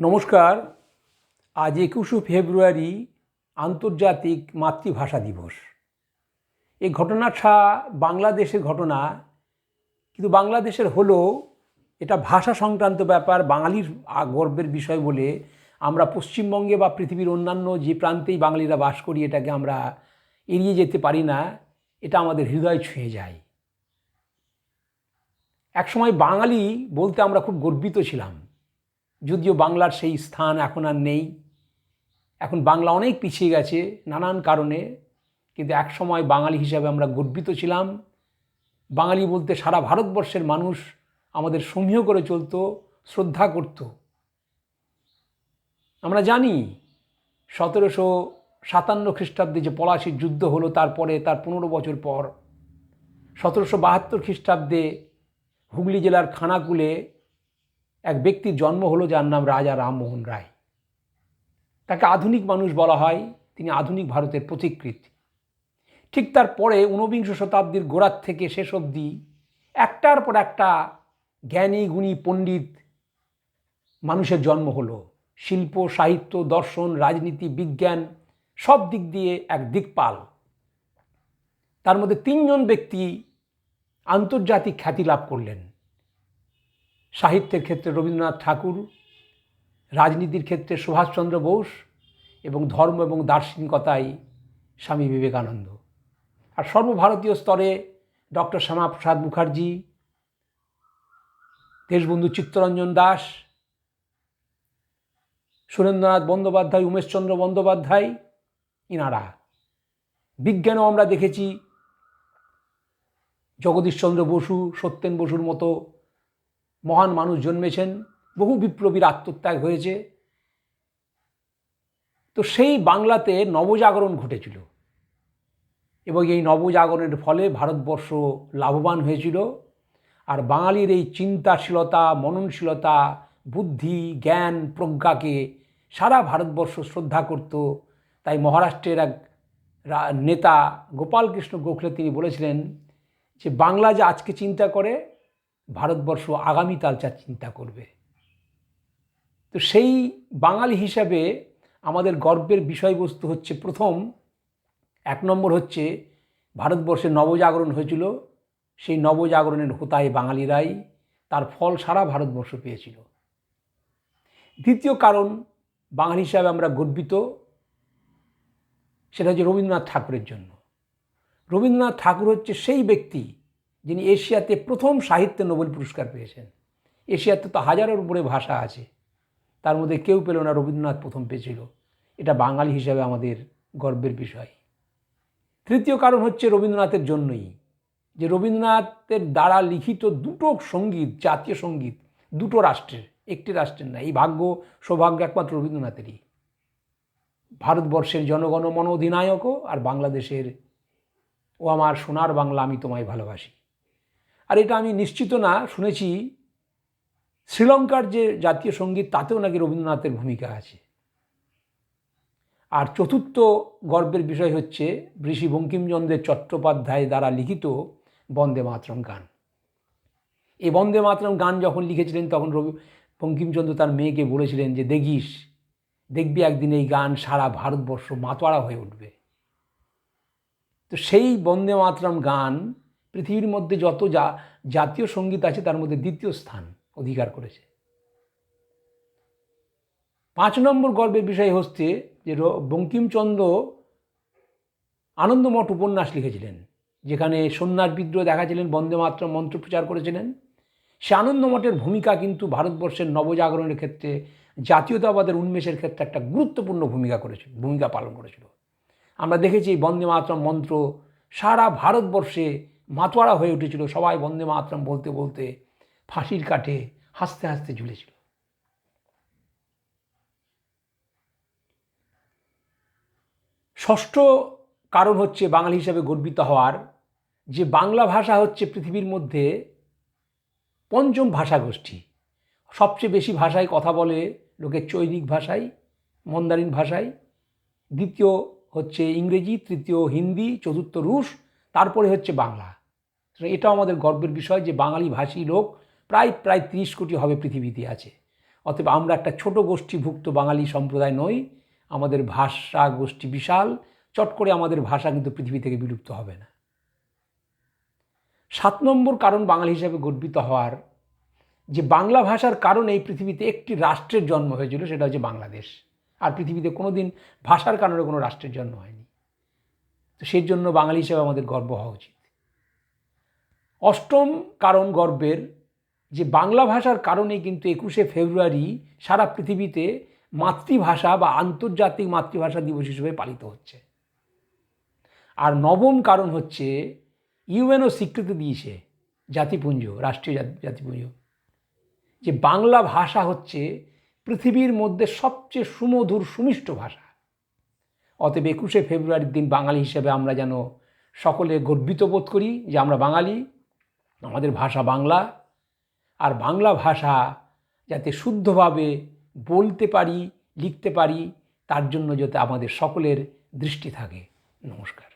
নমস্কার। আজ একুশে ফেব্রুয়ারি আন্তর্জাতিক মাতৃভাষা দিবস। এই ঘটনাটা বাংলাদেশের ঘটনা, কিন্তু বাংলাদেশের হলো এটা ভাষা সংক্রান্ত ব্যাপার, বাঙালির গর্বের বিষয় বলে আমরা পশ্চিমবঙ্গে বা পৃথিবীর অন্যান্য যে প্রান্তেই বাঙালিরা বাস করি, এটাকে আমরা এড়িয়ে যেতে পারি না, এটা আমাদের হৃদয় ছুঁয়ে যায়। একসময় বাঙালি বলতে আমরা খুব গর্বিত ছিলাম। যদিও বাংলার সেই স্থান এখন আর নেই। এখন বাংলা অনেক পিছিয়ে গেছে নানান কারণে, কিন্তু একসময় বাঙালি হিসাবে আমরা গর্বিত ছিলাম। বাঙালি বলতে সারা ভারতবর্ষের মানুষ আমাদের সমীহ করে চলতো, শ্রদ্ধা করত। আমরা জানি সতেরোশো সাতান্ন খ্রিস্টাব্দে যে পলাশির যুদ্ধ হলো, তারপরে তার পনেরো বছর পর। সতেরোশো বাহাত্তর খ্রিস্টাব্দে হুগলি জেলার খানাকুলে এক ব্যক্তির জন্ম হলো যার নাম রাজা রামমোহন রায়। তাকে আধুনিক মানুষ বলা হয়, তিনি আধুনিক ভারতের প্রতিকৃত ঠিক তারপরে ঊনবিংশ শতাব্দীর গোড়ার থেকে শেষ অবধি একটার পর একটা জ্ঞানী, গুণী, পণ্ডিত মানুষের জন্ম হলো। শিল্প, সাহিত্য, দর্শন, রাজনীতি, বিজ্ঞান সব দিক দিয়ে এক দিকপাল। তার মধ্যে তিনজন ব্যক্তি আন্তর্জাতিক খ্যাতি লাভ করলেন। সাহিত্যের ক্ষেত্রে রবীন্দ্রনাথ ঠাকুর, রাজনীতির ক্ষেত্রে সুভাষচন্দ্র বোস এবং ধর্ম এবং দার্শনিকতায় স্বামী বিবেকানন্দ। আর সর্বভারতীয় স্তরে ডক্টর শ্যামাপ্রসাদ মুখার্জি, দেশবন্ধু চিত্তরঞ্জন দাস, সুরেন্দ্রনাথ বন্দ্যোপাধ্যায়, উমেশচন্দ্র বন্দ্যোপাধ্যায় ইনারা। বিজ্ঞানও আমরা দেখেছি জগদীশচন্দ্র বসু, সত্যেন বসুর মতো মহান মানুষ জন্মেছেন, বহু বিপ্লবীর আত্মত্যাগ হয়েছে। তো সেই বাংলাতে নবজাগরণ ঘটেছিল এবং এই নবজাগরণের ফলে ভারতবর্ষ লাভবান হয়েছিল আর বাঙালির এই চিন্তাশীলতা, মননশীলতা, বুদ্ধি, জ্ঞান, প্রজ্ঞাকে সারা ভারতবর্ষ শ্রদ্ধা করত। তাই মহারাষ্ট্রের এক নেতা গোপালকৃষ্ণ গোখলে তিনি বলেছিলেন যে, বাংলা যে আজকে চিন্তা করে ভারতবর্ষ আগামীকাল যা চিন্তা করবে। তো সেই বাঙালি হিসাবে আমাদের গর্বের বিষয়বস্তু হচ্ছে প্রথম, এক নম্বর হচ্ছে ভারতবর্ষে নবজাগরণ হয়েছিল, সেই নবজাগরণের হোতায় বাঙালিরাই তার ফল সারা ভারতবর্ষ পেয়েছিল। দ্বিতীয় কারণ, বাঙালি হিসাবে আমরা গর্বিত, সেটা হচ্ছে রবীন্দ্রনাথ ঠাকুরের জন্য। রবীন্দ্রনাথ ঠাকুর হচ্ছে সেই ব্যক্তি যিনি এশিয়াতে প্রথম সাহিত্যে নোবেল পুরস্কার পেয়েছেন। এশিয়াতে তো হাজারের উপরে ভাষা আছে। তার মধ্যে কেউ পেল না, রবীন্দ্রনাথ প্রথম পেয়েছিল। এটা বাঙালি হিসাবে আমাদের গর্বের বিষয়। তৃতীয় কারণ হচ্ছে রবীন্দ্রনাথের জন্যই। যে রবীন্দ্রনাথের দ্বারা লিখিত দুটো সংগীত, জাতীয় সংগীত, দুটো রাষ্ট্রের, একটি রাষ্ট্রের না, এই ভাগ্য সৌভাগ্য একমাত্র রবীন্দ্রনাথেরই। ভারতবর্ষের জনগণমন অধিনায়কও আর বাংলাদেশের ও আমার সোনার বাংলা আমি তোমায় ভালোবাসি। আর এটা আমি নিশ্চিত না, শুনেছি শ্রীলঙ্কার যে জাতীয় সংগীত, তাতেও নাকি রবীন্দ্রনাথের ভূমিকা আছে। আর চতুর্থ গর্বের বিষয় হচ্ছে ঋষি বঙ্কিমচন্দ্রের চট্টোপাধ্যায় দ্বারা লিখিত বন্দে মাতরম গান। এই বন্দে মাতরম গান যখন লিখেছিলেন, তখন রবি, বঙ্কিমচন্দ্র তার মেয়েকে বলেছিলেন যে, দেখিস, দেখবি একদিন এই গান সারা ভারতবর্ষ মাতোয়ারা হয়ে উঠবে। তো সেই বন্দে মাতরম গান পৃথিবীর মধ্যে যত যা, জাতীয় সংগীত আছে তার মধ্যে দ্বিতীয় স্থান অধিকার করেছে। পাঁচ নম্বর গর্বের বিষয় হচ্ছে যে বঙ্কিমচন্দ্র আনন্দমঠ উপন্যাস লিখেছিলেন, যেখানে সন্ন্যাস বিদ্রোহ দেখাছিলেন বন্দে মাতরম মন্ত্র প্রচার করেছিলেন। সে আনন্দমঠের ভূমিকা কিন্তু ভারতবর্ষের নবজাগরণের ক্ষেত্রে, জাতীয়তাবাদের উন্মেষের ক্ষেত্রে একটা গুরুত্বপূর্ণ ভূমিকা করেছিল, ভূমিকা পালন করেছিল। আমরা দেখেছি বন্দে মাতরম মন্ত্র সারা ভারতবর্ষে মাতোয়ারা হয়ে উঠেছিল। সবাই বন্দে মাতরম বলতে বলতে ফাঁসির কাঠে হাসতে হাসতে ঝুলেছিল। ষষ্ঠ কারণ হচ্ছে বাঙালি হিসাবে গর্বিত হওয়ার যে বাংলা ভাষা হচ্ছে পৃথিবীর মধ্যে পঞ্চম ভাষাগোষ্ঠী। সবচেয়ে বেশি ভাষায় কথা বলে লোকে চৈনিক ভাষায়, মন্দারিন ভাষায়। দ্বিতীয় হচ্ছে ইংরেজি, তৃতীয় হিন্দি, চতুর্থ রুশ, তারপরে হচ্ছে বাংলা। সুতরাং এটাও আমাদের গর্বের বিষয় যে বাঙালি ভাষী লোক প্রায় প্রায় তিরিশ কোটি হবে পৃথিবীতে আছে। অতএব আমরা একটা ছোট গোষ্ঠীভুক্ত বাঙালি সম্প্রদায় নই, আমাদের ভাষা গোষ্ঠী বিশাল, চট করে আমাদের ভাষা কিন্তু পৃথিবী থেকে বিলুপ্ত হবে না। সাত নম্বর কারণ বাঙালি হিসাবে গর্বিত হওয়ার যে বাংলা ভাষার কারণে এই পৃথিবীতে একটি রাষ্ট্রের জন্ম হয়েছিল, সেটা হচ্ছে বাংলাদেশ। আর পৃথিবীতে কোনো দিন ভাষার কারণে কোনো রাষ্ট্রের জন্ম হয়নি। তো সেই জন্য বাঙালি হিসেবে আমাদের গর্ব হওয়া উচিত। অষ্টম কারণ গর্বের যে বাংলা ভাষার কারণে কিন্তু একুশে ফেব্রুয়ারি সারা পৃথিবীতে মাতৃভাষা বা আন্তর্জাতিক মাতৃভাষা দিবস হিসেবে পালিত হচ্ছে। আর নবম কারণ হচ্ছে ইউএনও স্বীকৃতি দিয়েছে জাতিপুঞ্জ, রাষ্ট্রীয় জাতি- জাতিপুঞ্জ, যে বাংলা ভাষা হচ্ছে পৃথিবীর মধ্যে সবচেয়ে সুমধুর, সুমিষ্ট ভাষা। অতএব একুশে ফেব্রুয়ারির দিন বাঙালি হিসেবে আমরা যেন সকলে গর্বিত বোধ করি যে আমরা বাঙালি। আমাদের ভাষা বাংলা। আর বাংলা ভাষা যাতে শুদ্ধভাবে বলতে পারি, লিখতে পারি, তার জন্য যাতে আমাদের সকলের দৃষ্টি থাকে। নমস্কার।